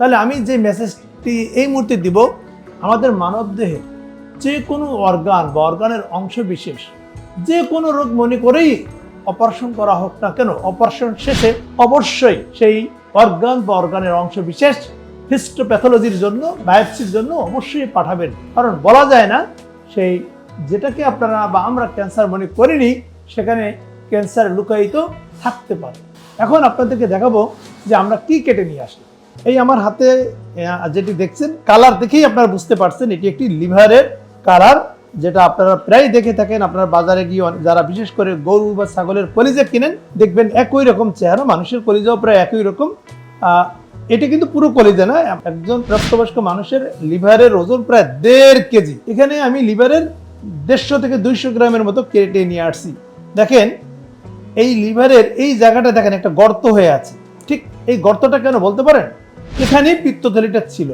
তাহলে আমি যে মেসেজটি এই মুহূর্তে দিব, আমাদের মানব দেহে যে কোনো অর্গান বা অর্গানের অংশ বিশেষ, যে কোনো রোগ মনে করেই অপারেশন করা হোক না কেন অপারেশন শেষে অবশ্যই সেই অর্গান বা অর্গানের অংশ বিশেষ হিস্টোপ্যাথোলজির জন্য বায়োপসির জন্য অবশ্যই পাঠাবেন। কারণ বলা যায় না, সেই যেটাকে আপনারা বা আমরা ক্যান্সার মনে করিনি, সেখানে ক্যান্সার লুকায়িত থাকতে পারে। এখন আপনাদেরকে দেখাবো যে আমরা কি কেটে নিয়ে আসি এই আমার হাতে যেটি দেখছেন, কালার দেখেই আপনারা বুঝতে পারছেন, এটি একটি লিভারের কালার, যেটা আপনারা প্রায় দেখে থাকেন। আপনারা বাজারে গিয়ে যারা বিশেষ করে গরু বা ছাগলের কলিজা কিনেন, দেখবেন একই রকম চেহারা, মানুষের কলিজাও প্রায় একই রকম। এটি কিন্তু পুরো কলিজা না, একজন প্রাপ্তবয়স্ক মানুষের লিভারের ওজন প্রায় দেড় কেজি। এখানে আমি লিভারের দেড়শো থেকে দুইশো গ্রামের মতো কেটে নিয়ে আসছি। দেখেন, এই লিভারের এই জায়গাটা দেখেন, একটা গর্ত হয়ে আছে। ঠিক এই গর্তটা কেন বলতে পারেন? এখানেই পিত্তথলিটা ছিল।